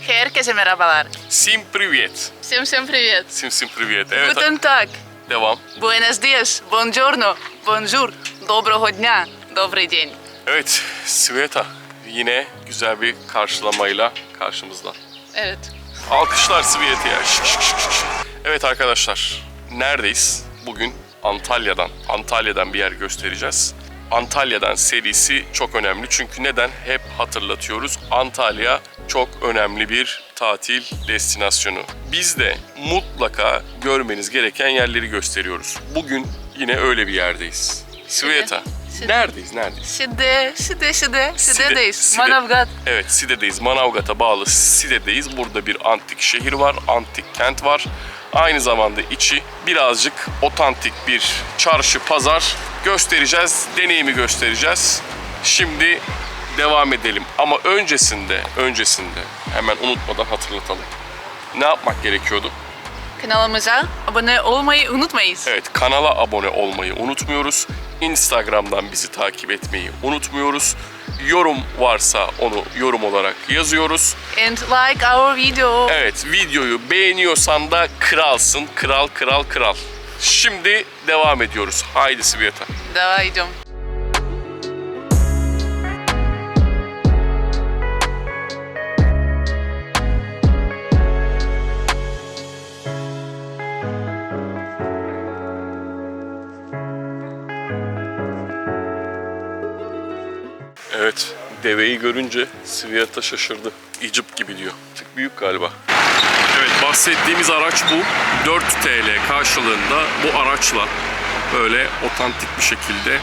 Herkese merhabalar. Sim privyet. Всем всем привет. Sim sim privyet. Evet. Guten Tag. Devam. Buenos dias. Buongiorno. Bonjour. Доброго дня. Добрый день. Evet. Sveta yine güzel bir karşılamayla karşımızda. Evet. Alkışlar Sveta'ya. Şık şık şık şık. Evet arkadaşlar. Neredeyiz? Bugün Antalya'dan. Antalya'dan bir yer göstereceğiz. Antalya'dan serisi çok önemli. Çünkü neden? Hep hatırlatıyoruz. Antalya çok önemli bir tatil destinasyonu. Biz de mutlaka görmeniz gereken yerleri gösteriyoruz. Bugün yine öyle bir yerdeyiz. Sveta. Side. Neredeyiz? Neredeyiz? Side, Side. Side- Side'deyiz. Side. Manavgat. Evet Side'deyiz. Manavgat'a bağlı Side'deyiz. Burada bir antik şehir var, antik kent var. Aynı zamanda içi birazcık otantik bir çarşı, pazar göstereceğiz. Deneyimi göstereceğiz. Şimdi devam edelim. Ama öncesinde, öncesinde hemen unutmadan hatırlatalım. Ne yapmak gerekiyordu? Kanalımıza abone olmayı unutmayız. Evet kanala abone olmayı unutmuyoruz. Instagram'dan bizi takip etmeyi unutmuyoruz. Yorum varsa onu yorum olarak yazıyoruz. And like our video. Evet videoyu beğeniyorsan da kralsın. Kral kral kral. Şimdi devam ediyoruz. Haydi Sibiyata. Devam. Evet, deveyi görünce Siviyata şaşırdı. İcip gibi diyor. Tık büyük galiba. Evet bahsettiğimiz araç bu. 4 TL karşılığında bu araçla böyle otantik bir şekilde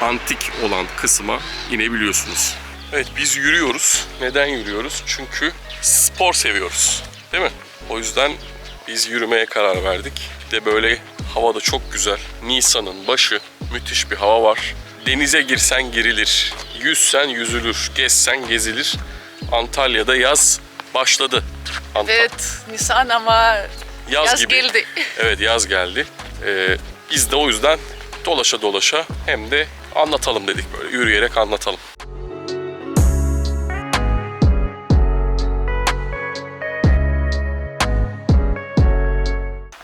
antik olan kısma inebiliyorsunuz. Evet biz yürüyoruz. Neden yürüyoruz? Çünkü spor seviyoruz. Değil mi? O yüzden biz yürümeye karar verdik. Bir de böyle hava da çok güzel. Nisan'ın başı müthiş bir hava var. Denize girsen girilir. Yüzsen yüzülür. Gezsen gezilir. Antalya'da yaz başladı. Anta- Evet, Nisan ama Yaz, Yaz gibi. geldi. Evet yaz geldi. Ee, biz de o yüzden dolaşa dolaşa hem de anlatalım dedik böyle yürüyerek anlatalım.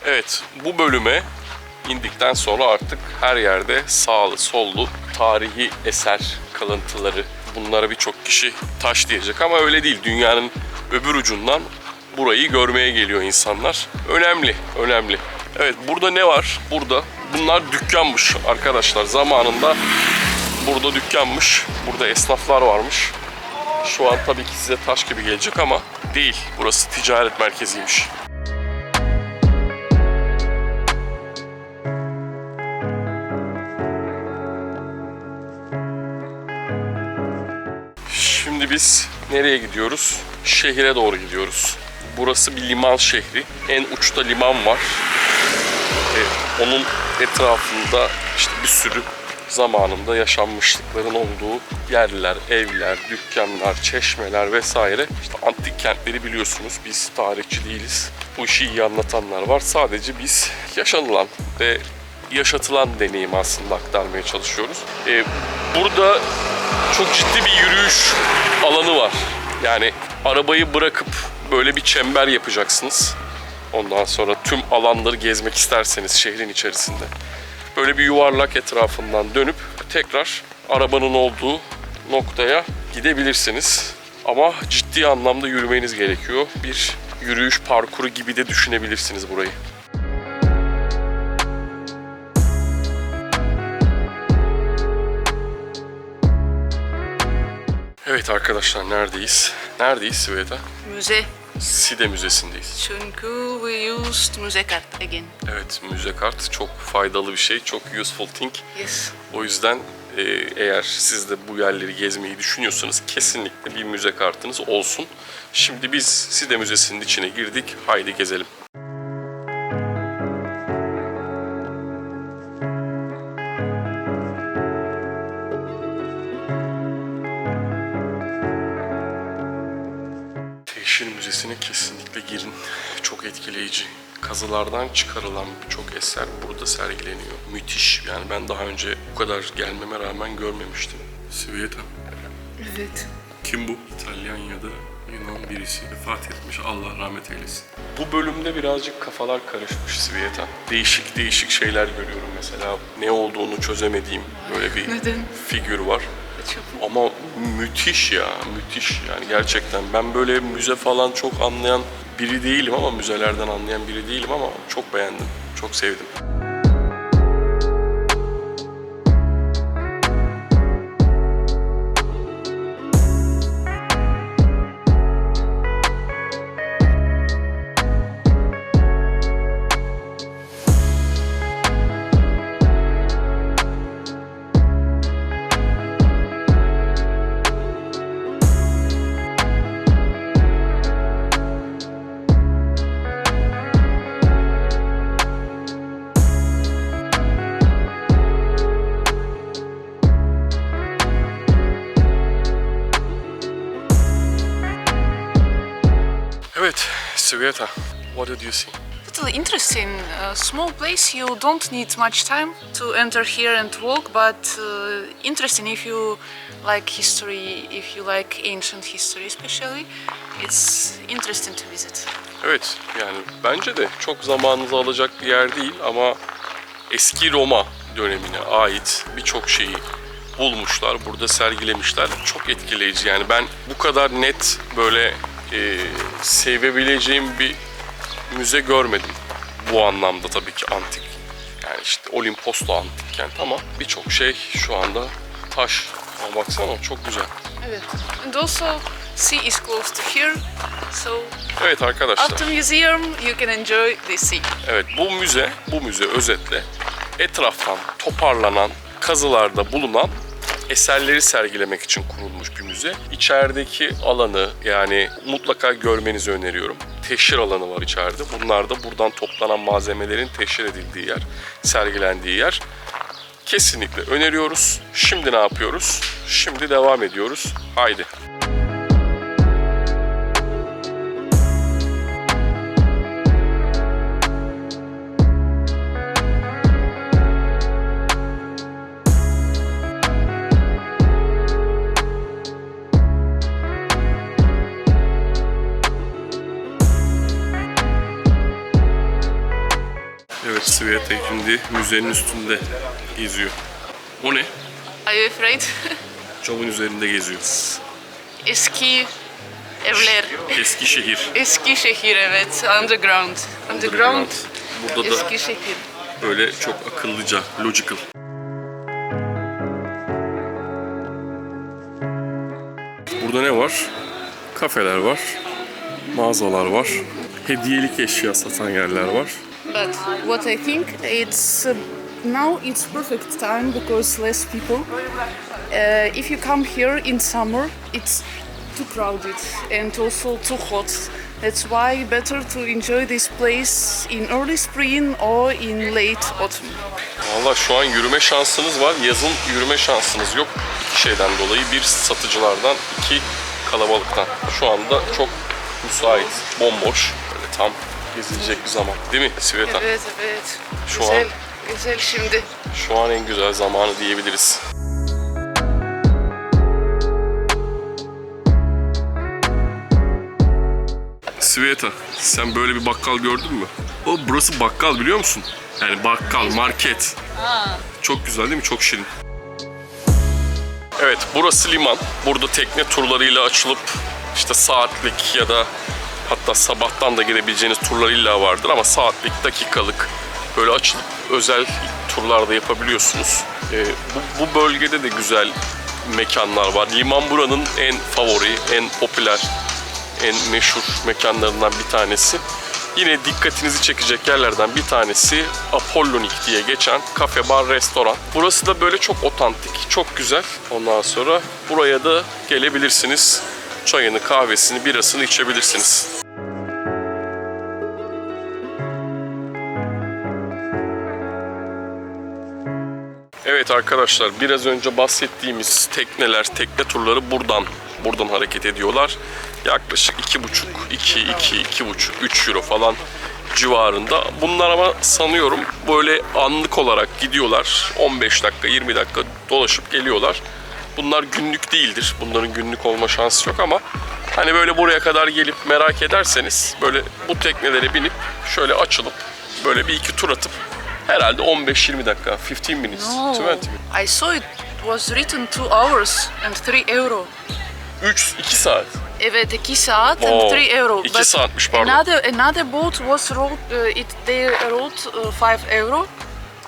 Evet bu bölüme indikten sonra artık her yerde sağlı sollu tarihi eser kalıntıları bunlara birçok kişi taş diyecek ama öyle değil. Dünyanın öbür ucundan burayı görmeye geliyor insanlar. Önemli, önemli. Evet burada ne var? Burada bunlar dükkanmış arkadaşlar. Zamanında burada dükkanmış. Burada esnaflar varmış. Şu an tabii ki size taş gibi gelecek ama değil. Burası ticaret merkeziymiş. Şimdi biz nereye gidiyoruz? Şehire doğru gidiyoruz. Burası bir liman şehri. En uçta liman var. Ee, onun etrafında işte bir sürü zamanında yaşanmışlıkların olduğu yerler, evler, dükkanlar, çeşmeler vesaire. İşte antik kentleri biliyorsunuz. Biz tarihçi değiliz. Bu işi iyi anlatanlar var. Sadece biz yaşanılan ve yaşatılan deneyimi aslında aktarmaya çalışıyoruz. Ee, burada çok ciddi bir yürüyüş alanı var. Yani arabayı bırakıp böyle bir çember yapacaksınız. Ondan sonra tüm alanları gezmek isterseniz şehrin içerisinde. Böyle bir yuvarlak etrafından dönüp tekrar arabanın olduğu noktaya gidebilirsiniz. Ama ciddi anlamda yürümeniz gerekiyor. Bir yürüyüş parkuru gibi de düşünebilirsiniz burayı. Evet arkadaşlar neredeyiz? Neredeyiz Sveta? müze. Side Müzesi'ndeyiz. Çünkü we used müze kart again. Evet müze kart çok faydalı bir şey. Çok useful thing. Yes. O yüzden e, eğer siz de bu yerleri gezmeyi düşünüyorsanız kesinlikle bir müze kartınız olsun. Şimdi biz Side Müzesi'nin içine girdik. Haydi gezelim. Etkileyici. Kazılardan çıkarılan birçok eser burada sergileniyor. Müthiş. Yani ben daha önce bu kadar gelmeme rağmen görmemiştim. Sveta, Evet. Kim bu? İtalyan ya da Yunan birisi vefat etmiş. Allah rahmet eylesin. Bu bölümde birazcık kafalar karışmış Sveta. Değişik değişik şeyler görüyorum mesela. Ne olduğunu çözemediğim böyle bir Neden? figür var. Ama müthiş ya, müthiş yani gerçekten. Ben böyle müze falan çok anlayan biri değilim ama müzelerden anlayan biri değilim ama çok beğendim, çok sevdim. Sveta, what did you see? Totally interesting. Uh, small place. You don't need much time to enter here and walk, but uh, interesting if you like history, if you like ancient history, especially. It's interesting to visit. Evet, yani bence de çok zamanınızı alacak bir yer değil ama eski Roma dönemine ait birçok şeyi bulmuşlar, burada sergilemişler. Çok etkileyici yani ben bu kadar net böyle e, sevebileceğim bir müze görmedim. Bu anlamda tabii ki antik. Yani işte Olimpos da antik kent ama birçok şey şu anda taş. Ama baksana çok güzel. Evet. And also, sea is close to here, so Evet arkadaşlar. after museum you can enjoy the sea. Evet bu müze, bu müze özetle etraftan toparlanan kazılarda bulunan eserleri sergilemek için kurulmuş bir müze. İçerideki alanı yani mutlaka görmenizi öneriyorum. Teşhir alanı var içeride. Bunlar da buradan toplanan malzemelerin teşhir edildiği yer, sergilendiği yer. Kesinlikle öneriyoruz. Şimdi ne yapıyoruz? Şimdi devam ediyoruz. Haydi. Şimdi müzenin üstünde geziyor. O ne? Are you afraid? Camın üzerinde geziyor. Eski evler. Eski şehir. Eski şehir evet. Underground. Underground. Burada da Eski şehir. böyle çok akıllıca, logical. Burada ne var? Kafeler var, mağazalar var, hediyelik eşya satan yerler var. But what I think it's uh, now it's perfect time because less people. Uh, if you come here in summer, it's too crowded and also too hot. That's why better to enjoy this place in early spring or in late autumn. Valla şu an yürüme şansınız var, yazın yürüme şansınız yok. İki şeyden dolayı. Bir satıcılardan, iki kalabalıktan. Şu anda çok müsait, bomboş. Böyle tam gezilecek bir zaman. Değil mi Sveta? Evet evet. Şu güzel, an- güzel şimdi. Şu an en güzel zamanı diyebiliriz. Sveta, sen böyle bir bakkal gördün mü? O burası bakkal biliyor musun? Yani bakkal, market. Çok güzel değil mi? Çok şirin. Evet, burası liman. Burada tekne turlarıyla açılıp işte saatlik ya da hatta sabahtan da girebileceğiniz turlar illa vardır ama saatlik, dakikalık böyle açılıp özel turlar da yapabiliyorsunuz. Ee, bu, bu bölgede de güzel mekanlar var. Liman buranın en favori, en popüler, en meşhur mekanlarından bir tanesi. Yine dikkatinizi çekecek yerlerden bir tanesi Apollonik diye geçen kafe, bar, restoran. Burası da böyle çok otantik, çok güzel. Ondan sonra buraya da gelebilirsiniz. Çayını, kahvesini, birasını içebilirsiniz. Evet arkadaşlar biraz önce bahsettiğimiz tekneler, tekne turları buradan buradan hareket ediyorlar. Yaklaşık 2,5, 2, 2, 2,5, 3 euro falan civarında. Bunlar ama sanıyorum böyle anlık olarak gidiyorlar. 15 dakika, 20 dakika dolaşıp geliyorlar. Bunlar günlük değildir. Bunların günlük olma şansı yok ama hani böyle buraya kadar gelip merak ederseniz böyle bu teknelere binip şöyle açılıp böyle bir iki tur atıp herhalde 15-20 dakika, 15 minutes, 20 minutes. I saw it was written 2 hours and 3 euro. 3 2 saat. Evet 2 saat Wow, and 3 euro. iki But saatmiş, pardon. Another, another boat was wrote, uh, it, they wrote 5 euro.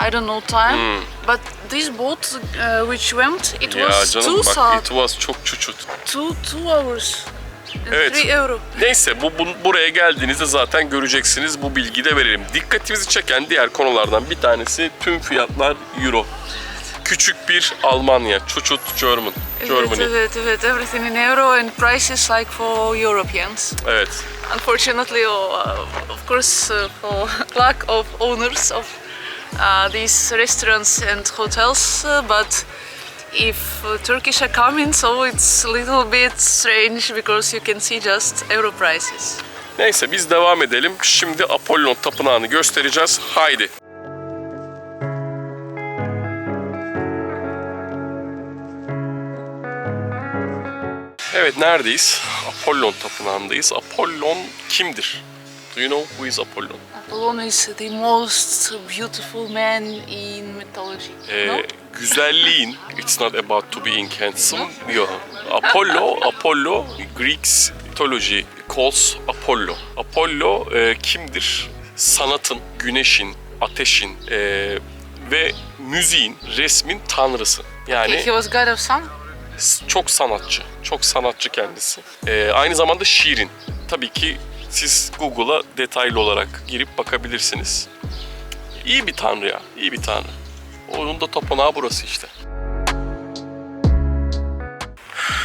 I don't know time. But this boat uh, which went, it Hmm. Ya was 2 canım bak saat, it was çok çuçut. 2 2 hours Evet. 3 euro. Neyse bu, bu- buraya geldiğinizde zaten göreceksiniz bu bilgiyi de verelim. Dikkatimizi çeken diğer konulardan bir tanesi tüm fiyatlar euro. Küçük bir Almanya, Çuçut German, Evet, Germany. evet, evet. Everything in euro and prices like for Europeans. Evet. Unfortunately, uh, of course, uh, for lack of owners of uh, these restaurants and hotels, uh, but if uh, Turkish are coming, so it's a little bit strange because you can see just euro prices. Neyse biz devam edelim. Şimdi Apollon Tapınağı'nı göstereceğiz. Haydi. Evet neredeyiz? Apollon Tapınağı'ndayız. Apollon kimdir? Do you know who is Apollon? Apollon is the most beautiful man in mythology. Ee, no? Güzelliğin it's not about to being handsome yok. Apollo Apollo Greeks mythology calls Apollo. Apollo e, kimdir? Sanatın, güneşin, ateşin e, ve müziğin, resmin tanrısı. Yani He was god of sun. çok sanatçı, çok sanatçı kendisi. E, aynı zamanda şiirin. Tabii ki siz Google'a detaylı olarak girip bakabilirsiniz. İyi bir tanrı ya, iyi bir tanrı. Onun da tapınağı burası işte.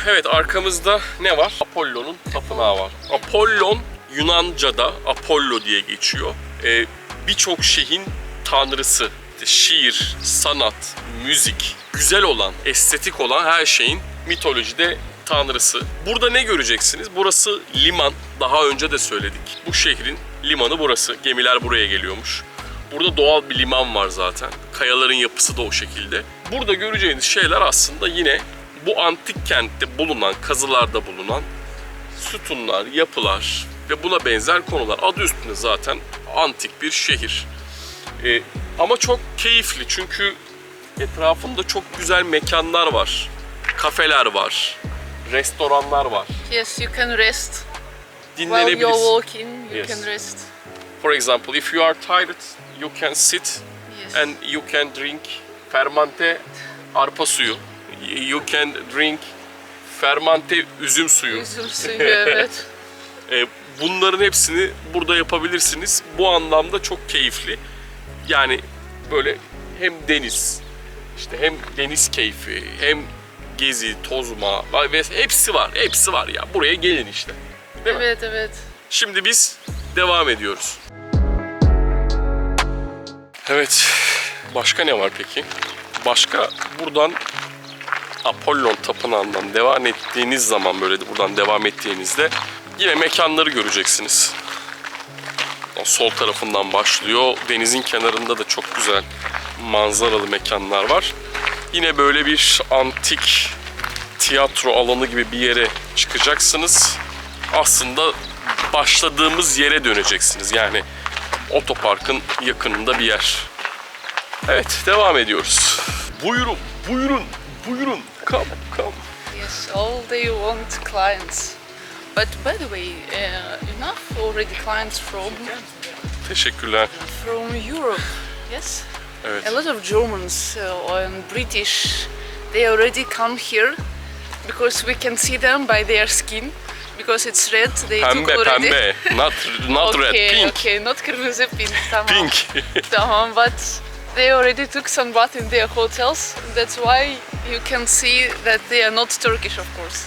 Evet arkamızda ne var? Apollon'un tapınağı var. Apollon Yunanca'da Apollo diye geçiyor. Ee, Birçok şeyin tanrısı. İşte şiir, sanat, müzik, güzel olan, estetik olan her şeyin mitolojide tanrısı. Burada ne göreceksiniz? Burası liman. Daha önce de söyledik. Bu şehrin limanı burası. Gemiler buraya geliyormuş. Burada doğal bir liman var zaten. Kayaların yapısı da o şekilde. Burada göreceğiniz şeyler aslında yine bu antik kentte bulunan, kazılarda bulunan sütunlar, yapılar ve buna benzer konular. Adı üstünde zaten antik bir şehir. Ee, ama çok keyifli çünkü etrafında çok güzel mekanlar var. Kafeler var. Restoranlar var. Yes, you can rest while you're Dinlenebilirsin. walking. You Yes. can rest. For example, if you are tired, you can sit Yes. and you can drink fermante arpa suyu. You can drink fermante üzüm suyu. Üzüm suyu evet. E, bunların hepsini burada yapabilirsiniz. Bu anlamda çok keyifli. Yani böyle hem deniz, işte hem deniz keyfi, hem gezi, tozma ve hepsi var. Hepsi var ya. Buraya gelin işte. Değil mi? Evet evet. Şimdi biz devam ediyoruz. Evet. Başka ne var peki? Başka buradan Apollon Tapınağı'ndan devam ettiğiniz zaman böyle buradan devam ettiğinizde yine mekanları göreceksiniz. Sol tarafından başlıyor. Denizin kenarında da çok güzel manzaralı mekanlar var. Yine böyle bir antik tiyatro alanı gibi bir yere çıkacaksınız. Aslında başladığımız yere döneceksiniz. Yani otoparkın yakınında bir yer. Evet, devam ediyoruz. Buyurun, buyurun, buyurun. Come, come. Yes, all they want clients. But by the way, uh, enough already clients from Teşekkürler. from Europe. Yes, Evet. a lot of Germans uh, and British. They already come here because we can see them by their skin because it's red. They took Pembe, already. pembe. Not, not okay, red, pink. Okay, not kırmızı pink. Tamam. Pink. Tamam, but they already took some bath in their hotels. That's why you can see that they are not Turkish, of course.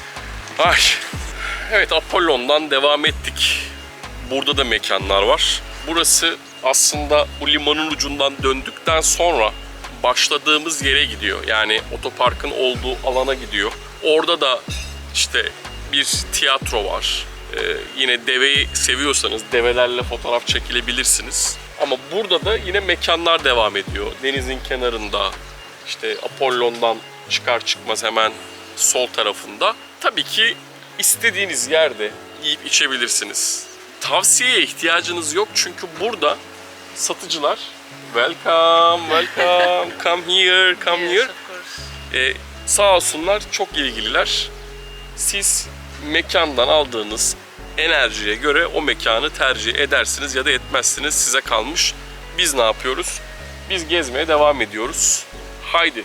Ay. Evet, Apollon'dan devam ettik. Burada da mekanlar var. Burası aslında bu limanın ucundan döndükten sonra başladığımız yere gidiyor. Yani otoparkın olduğu alana gidiyor. Orada da işte bir tiyatro var. Ee, yine deveyi seviyorsanız develerle fotoğraf çekilebilirsiniz. Ama burada da yine mekanlar devam ediyor. Denizin kenarında işte Apollon'dan çıkar çıkmaz hemen sol tarafında. Tabii ki istediğiniz yerde yiyip içebilirsiniz. Tavsiyeye ihtiyacınız yok çünkü burada satıcılar welcome, welcome, come here, come here. Ee, sağ olsunlar çok ilgililer. Siz mekandan aldığınız enerjiye göre o mekanı tercih edersiniz ya da etmezsiniz. Size kalmış. Biz ne yapıyoruz? Biz gezmeye devam ediyoruz. Haydi.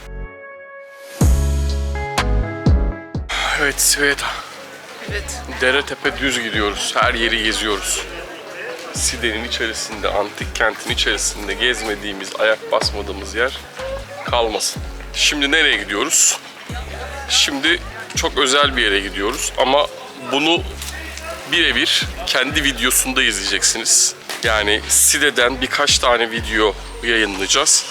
Evet Sveta. Evet. Dere tepe düz gidiyoruz. Her yeri geziyoruz. Side'nin içerisinde, antik kentin içerisinde gezmediğimiz, ayak basmadığımız yer kalmasın. Şimdi nereye gidiyoruz? Şimdi çok özel bir yere gidiyoruz ama bunu birebir kendi videosunda izleyeceksiniz. Yani Side'den birkaç tane video yayınlayacağız.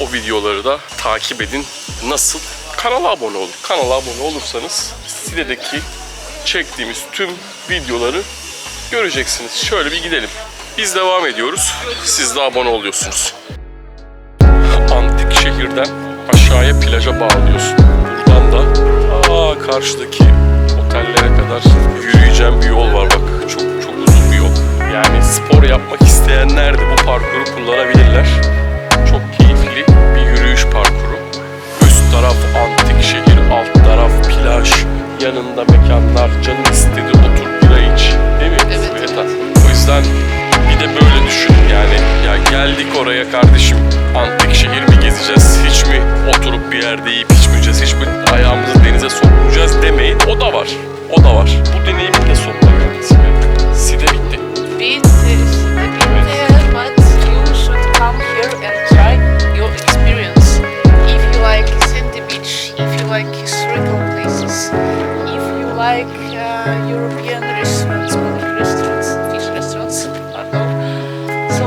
O videoları da takip edin. Nasıl? Kanala abone olun. Kanala abone olursanız Side'deki çektiğimiz tüm videoları göreceksiniz. Şöyle bir gidelim. Biz devam ediyoruz. Siz de abone oluyorsunuz. Antik şehirden aşağıya plaja bağlıyorsun. Buradan da aa karşıdaki otellere kadar yürüyeceğim bir yol var bak. Çok çok uzun bir yol. Yani spor yapmak isteyenler de bu parkuru kullanabilirler. Çok keyifli bir yürüyüş parkuru. Üst taraf antik şehir, alt taraf plaj, yanında mekanlar, canın istedi otur bira iç. Değil mi? Evet? O yüzden bir de böyle düşünün yani. Ya geldik oraya kardeşim antik şehir mi gezeceğiz? Hiç mi oturup bir yerde yiyip içmeyeceğiz? Hiç mi ayağımızı denize sokmayacağız demeyin. O da var. O da var. Bu deneyimin de sonuna geldik. Side bitti. Bitte is a bit there, but you should come here and try your experience. If you like sandy beach, if you like historical places, if you like uh, European restaurants, Baltic restaurants, fish restaurants, pardon. So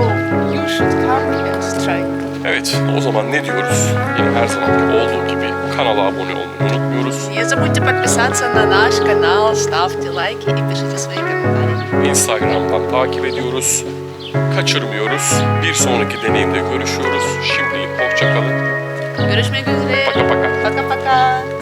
you should come and try. Evet o zaman ne diyoruz? Yine her zaman olduğu gibi kanala abone olmayı unutmuyoruz. Не забудьте подписаться на наш канал, ставьте лайки и пишите свои комментарии. Instagram'dan takip ediyoruz. Kaçırmıyoruz. Bir sonraki deneyimde görüşüyoruz. Şimdilik hoşçakalın. Görüşmek üzere. Paka paka. Пока-пока.